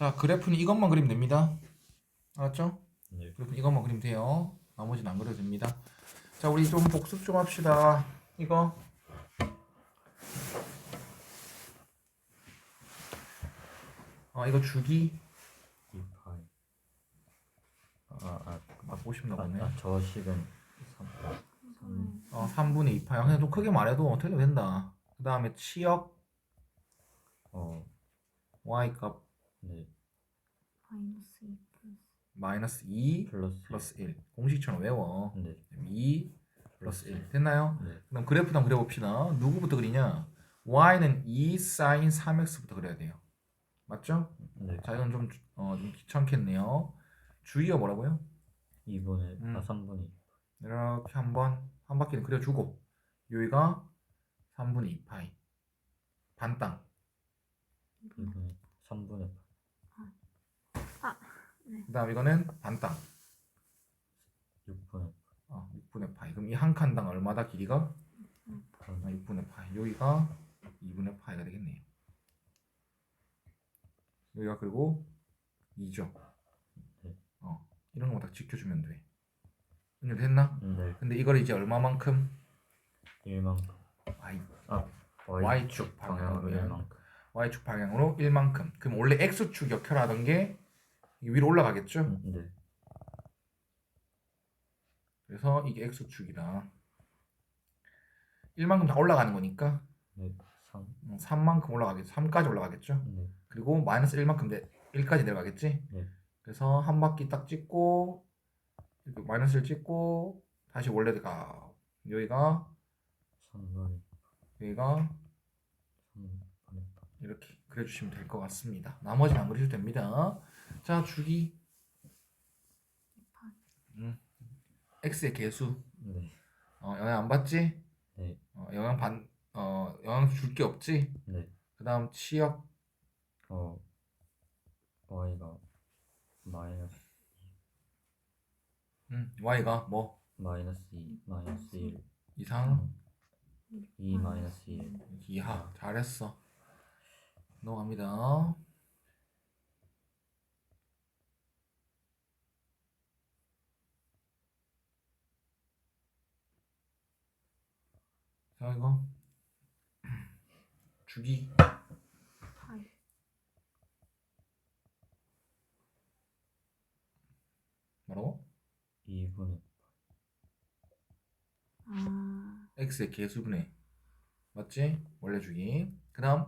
자 그래프는 이것만 그리면 됩니다. 알았죠? 네. 그래프 이것만 그리면 돼요. 나머지는 안 그려도 됩니다. 자 우리 좀 복습 좀 합시다. 이거 어 이거 주기 2파이. 아, 아, 맞고 싶나 아, 보네. 아, 저 식은 3. 3. 어 3분의 2파. 그냥 좀 크게 말해도 어떻게 된다. 그 다음에 치역 어, y 값 네. 마이너스 2 플러스 마이너스 2 플러스. 플러스 1 공식처럼 외워. 네. 2 플러스 1 됐나요? 네. 그럼 그래프도 한번 그려봅시다. 누구부터 그리냐? y는 2 sin 3x부터 그려야 돼요. 맞죠? 네. 자 이건 좀, 어, 좀 귀찮겠네요. 주의가 뭐라고요? 2분의, 음. 아, 3분의 이렇게 한번 한 바퀴는 그려주고 여기가 3분의 2파이 반땅 2분의 3분의 그 다음 이거는 반땅 6분의 어, 6분의 파이 그럼 이 한 칸당 얼마다 길이가? 8. 아, 6분의 파이 여기가 2분의 파이가 되겠네요 여기가 그리고 2죠 네. 어, 이런 거만 딱 지켜주면 돼 이제 됐나? 네. 근데 이걸 이제 얼마만큼? 1만큼. y, Y축 방향으로 방향으로 1만큼. y축 방향으로 1만큼 그럼 원래 x축 역혈하던 게 위로 올라가겠죠? 음, 네. 그래서 이게 x축이다 1만큼 다 올라가는 거니까 네. 3. 3만큼 올라가겠죠 3까지 올라가겠죠 네. 그리고 마이너스 1만큼 내 1까지 내려가겠지 네. 그래서 한 바퀴 딱 찍고 마이너스를 찍고 다시 원래가 여기가 3분의 여기가 3분의 이렇게 그려주시면 될 것 같습니다 나머지는 안 그리셔도 됩니다 자 주기 음. x의 개수 네. 어, 영향 안 받지? 네. 어, 영향 반, 어, 영향 줄 게 없지? 네. 그 다음 치역, 어, Y가 마이너스 음, y가 뭐? 마이너스 2 마이너스 1 이상, 2 마이너스 1 이하. 잘했어. 넘어갑니다. 자, 이거. 주기. 파이 뭐라고? 2분의 아 x의 개수분의. 맞지? 원래 주기. 그 다음,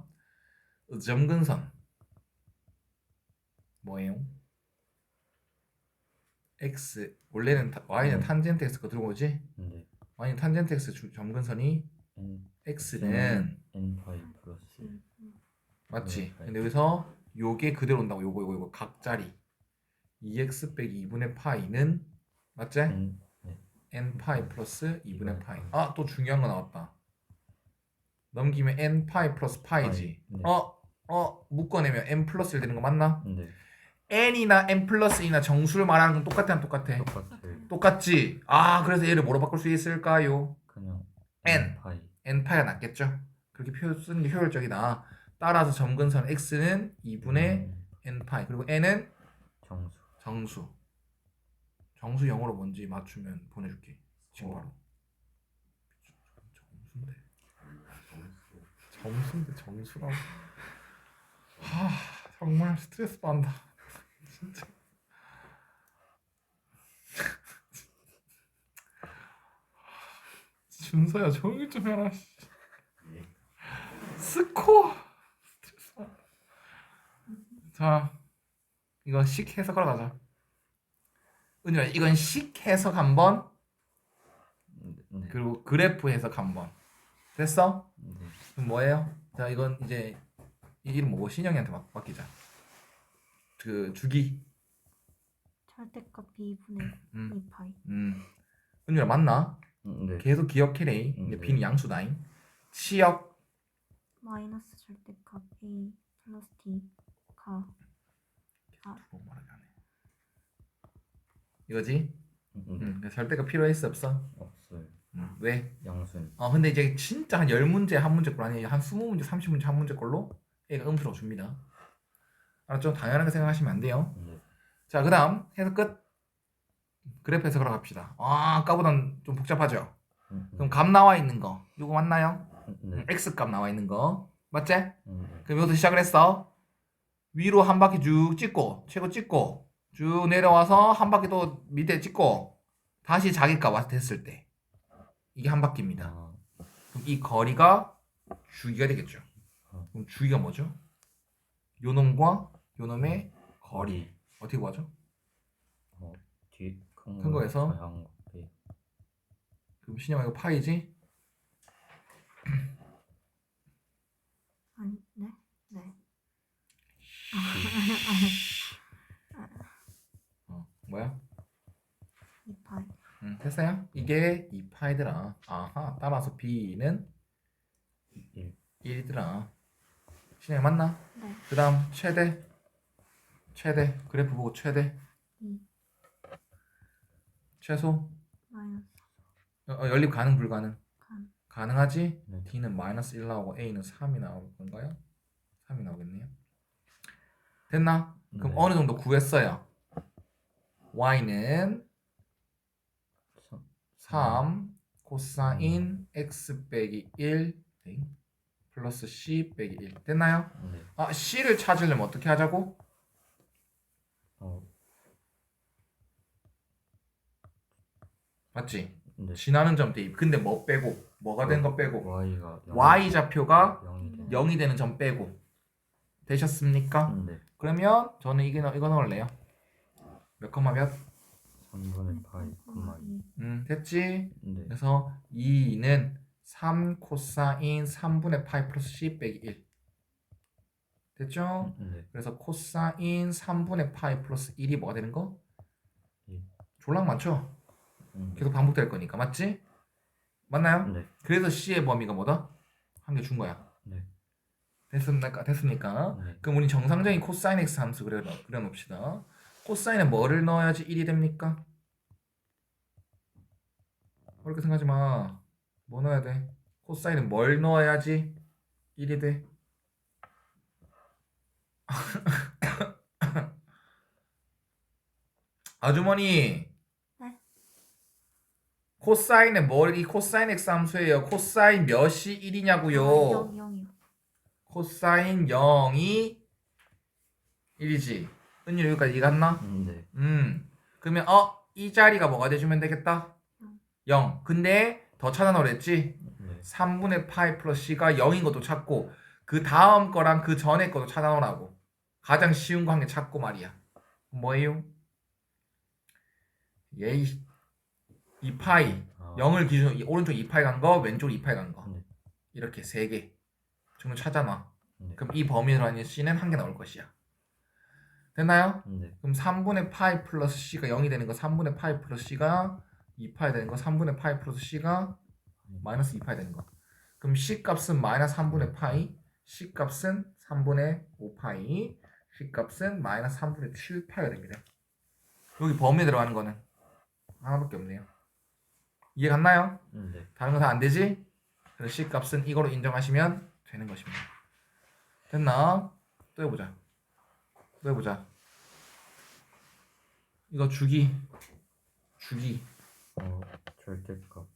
점근선. 뭐예요? x, 원래는 타- y는 음. 탄젠트 x가 들어오지? 네. y는 탄젠트 x 주- 점근선이 x는 N 파이 플러스 음, 맞지? 네, 근데 여기서 요게 그대로 온다고 요거 요거 요거 각자리 2x 빼기 2분의 파이는 맞지? N n 파이 플러스 2분의 이분의 파이. 아 또 중요한 거 나왔다 넘기면 n 파이 플러스 파이지 파이, 네. 어? 어? 묶어내면 n 플러스 1 되는 거 맞나? 네. n이나 n 플러스 2나 정수를 말하는 건 똑같아 안 똑같아? 똑같아요. 똑같지? 아 그래서 얘를 뭐로 바꿀 수 있을까요? 그냥 N. 파이 n 파이가 낫겠죠? 그렇게 표 쓰는 게 효율적이다. 따라서 점근선 x는 2분의 음, n 파이 그리고 n은 정수. 정수. 정수 영어로 뭔지 맞추면 보내줄게 지금 어. 바로. 정수인데 정수인데 정수라고? 하 정말 스트레스 받는다. 진짜 준서야 조용히 좀 해라 씨. 스코어 스트레스 받- 자 이거 식 해석하러 가자 은유야 이건 식 해석 한 번 네. 그리고 그래프 해석 한 번 됐어? 네. 그럼 뭐예요? 자 이건 이제 이 이름 뭐고 신영이한테 맡, 맡기자 그 주기 절대값 2분의 음, 2파이 음. 은유야 맞나? 음, 네. 계속 기억해래 음, 이제 네. B는 양수다잉 치역 마이너스 절대값 A 플러스 D가 뭐 말하지 않네 이거지? 음, 음. 음. 절대가 필요했어 없어? 없어요. 음. 왜? 양수는 어 근데 이제 진짜 한 10문제 한 문제 꼴 아니 한 20문제 30문제 한 문제 꼴로 얘가 음수라고 줍니다 알았죠? 당연하게 생각하시면 안 돼요. 네. 자, 그다음 해석 끝. 그래프 해석하러 갑시다. 아, 아까보단 좀 복잡하죠? 음, 그럼 값 나와 있는 거. 이거 맞나요? 음, 네. x 값 나와 있는 거. 맞지? 음, 네. 그럼 여기서 시작을 했어. 위로 한 바퀴 쭉 찍고, 최고 찍고, 쭉 내려와서 한 바퀴 또 밑에 찍고, 다시 자기 값 와서 됐을 때. 이게 한 바퀴입니다. 아, 그럼 이 거리가 주기가 되겠죠. 어. 그럼 주기가 뭐죠? 요놈과 요놈의 거리. 어떻게 구하죠? 큰, 큰 거에서? 작은 거 빼. 그럼 신영아 이거 파이지? 아니 네? 네. 어, 뭐야? 2파이. 응, 됐어요? 이게 2파이더라. 아하, 따라서 B는 1. 1이더라. 신영이 맞나? 네. 그 다음 최대 최대 그래프 보고 최대 2 최소 마이너스 어, 어, 연립 가능 불가능 간. 가능하지 네. D는 마이너스 1 나오고 A는 3이 나올 건가요? 3이 나오겠네요 됐나? 그럼 네. 어느 정도 구했어요 Y는 3 코사인 X 빼기 1 네. 플러스 C 빼기 1 됐나요? 네. 아 C를 찾으려면 어떻게 하자고? 어, 맞지? 네. 지나는 점 대입. 근데 뭐 빼고? 뭐가 된 거 빼고? Y가 Y 좌표가 0이 되네. 0이 되는 점 빼고. 되셨습니까? 음, 네. 그러면 저는 이게 넣- 이거 넣을래요. 몇 컴마 몇? 3분의 파이, 콤마 2. 음, 됐지? 네. 그래서 2는 3 코사인 3분의 파이 플러스 C 빼기 1. 됐죠? 네. 그래서 코사인 3분의 파이 플러스 1이 뭐가 되는 거? 일. 졸랑 많죠? 음, 계속 반복될 거니까. 맞지? 맞나요? 네. 그래서 C의 범위가 뭐다? 한 개 준 거야. 네. 됐습니까? 됐습니까? 네. 그럼 우리 정상적인 코사인 x 함수 그려 그려놓읍시다. 코사인에 뭐를 넣어야지 1이 됩니까? 그렇게 생각하지 마. 뭐 넣어야 돼? 코사인에 뭘 넣어야지 1이 돼? 아주머니. 네? 코사인에 뭘이 코사인 x 함수예요. 코사인 몇이 1이냐고요. 0 0이요. 코사인 0이 1이지. 은율 여기까지 이해갔나? 음, 네. 음. 그러면 어? 이 자리가 뭐가 돼주면 되겠다? 영. 0. 근데 더 찾아놓으라 했지? 네. 3분의 파이 플러스 C가 0인 것도 찾고 그 다음 거랑 그 전에 것도 찾아놓으라고. 가장 쉬운 거 한 개 찾고 말이야. 뭐예요? 예이 2 파이 아, 0을 기준 으로 이 오른쪽 2 파이 간 거, 왼쪽 2 파이 간 거. 네. 이렇게 세 개. 정도 찾아놔. 네. 그럼 이 범위로 하는 C는 한 개 나올 것이야. 됐나요? 네. 그럼 3분의 파이 플러스 C가 0이 되는 거 3분의 파이 플러스 C가 2파이 되는 거 3분의 파이 플러스 C가 마이너스 2파이 되는 거. 그럼 C 값은 마이너스 3분의 파이, C 값은 3분의 5파이, C 값은 마이너스 3분의 7파이가 됩니다. 여기 범위에 들어가는 거는 하나밖에 없네요. 이해 갔나요? 음, 네. 다른 거 다 안 되지? 그래서 C 값은 이거로 인정하시면 되는 것입니다. 됐나? 또 해보자. 또 해보자. 이거 주기. 주기. 어, 절대값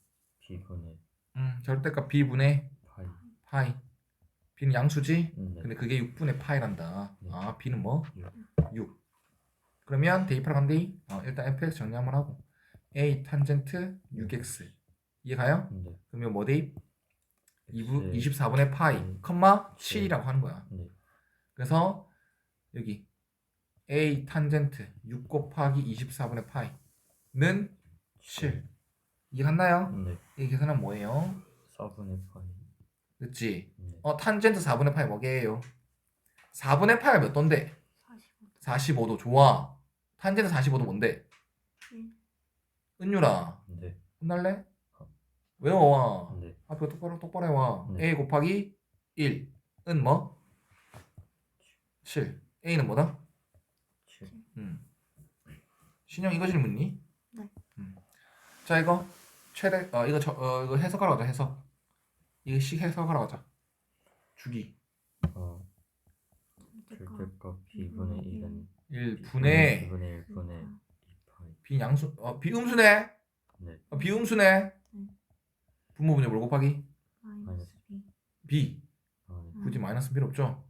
B분의 음, 절대값 B분의 파이. 파이. B는 양수지? 음, 네. 근데 그게 6분의 파이란다. 네. 아, B는 뭐? 육. 6. 그러면 대입하러 간대. 어, 일단 fx 정리 한번 하고. A 탄젠트 6x. 이해가요? 음, 네. 그러면 뭐 대입? 2분, X. 24분의 파이, 음. 컴마 7이라고 하는 거야. 네. 그래서 여기 a 탄젠트 6 곱하기 24분의 파이는 7. 이해갔나요? 음, 네. 이 계산은 뭐예요? 4분의 파이. 그치? 네. 어, 탄젠트 4분의 파이 뭐게요? 4분의 파이가 몇 도인데? 45. 45도. 좋아. 탄젠트 45도 뭔데? 1. 은유라. 네. 혼날래? 외워와. 네. 앞에 똑바로 똑바로 해와. 네. a 곱하기 1. 은 뭐? 7. a는 뭐다? 7. 음. 신영 이거 질문니? 네. 음. 자 이거 최대 어 이거 저, 어 이거 해석하러 가자 해석. 이거 식 해석하러 가자. 주기. 어, 절대값 b분의 1은 1분의 2분의 1분의 2파이 b 양수 어 비음수네. 네. 어, 비음수네. 음. 분모분의 뭘 곱하기? 마이너스 B. b 아, 네. 굳이 마이너스 필요 없죠?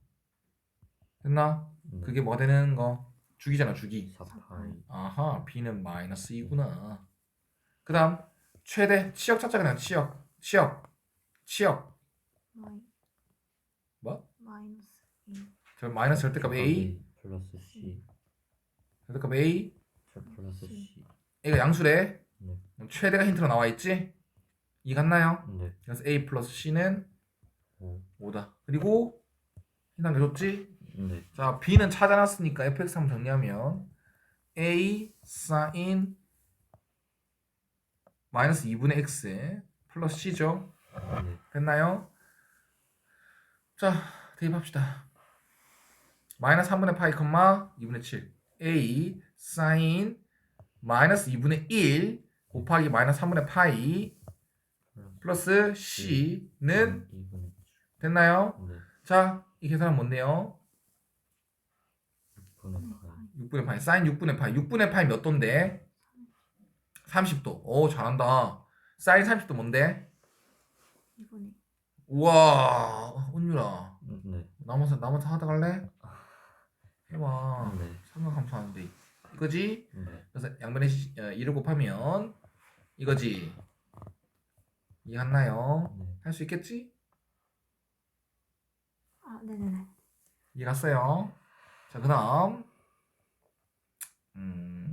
됐나? 네. 그게 뭐가 되는 거? 주기잖아 주기. 4파이. 아하 b는 마이너스 2구나. 그 다음 최대 치역 찾자 그냥. 치역 치역 치역. 마이. 뭐? 마이너스 B. 저 마이너스 절대값 a. 플러스 c. 절대값 a. 저 플러스 c a가 양수래. 네. 그럼 최대가 힌트로 나와 있지? 이 같나요? 네. 그래서 a 플러스 c는 5 5다. 그리고 힌트 한개 줬지? 네. 자 b는 찾아놨으니까 fx 한번 정리하면 a sin 마이너스 2분의 x 플러스 c죠? 네. 됐나요? 자 대입합시다. 마이너스 3분의 파이 컴마 2분의 7 a sin 마이너스 2분의 1 곱하기 마이너스 3분의 파이 플러스 c는 2분의 됐나요? 7 네. 자 이 계산은 뭔데요? 6분의 파이 6분의 파이 사인 6분의 파이 6분의 파이 몇 도인데? 30도 오 잘한다 사인 30도 뭔데? 이번에 우와 은유라 네 남아서 남아서 하다 갈래? 해봐 네. 삼각함수하는데 이거지? 네. 그래서 양변에 시, 어, 2를 곱하면 이거지 이해갔나요? 네. 할 수 있겠지? 아 네네네. 이해갔어요? 자 그다음 음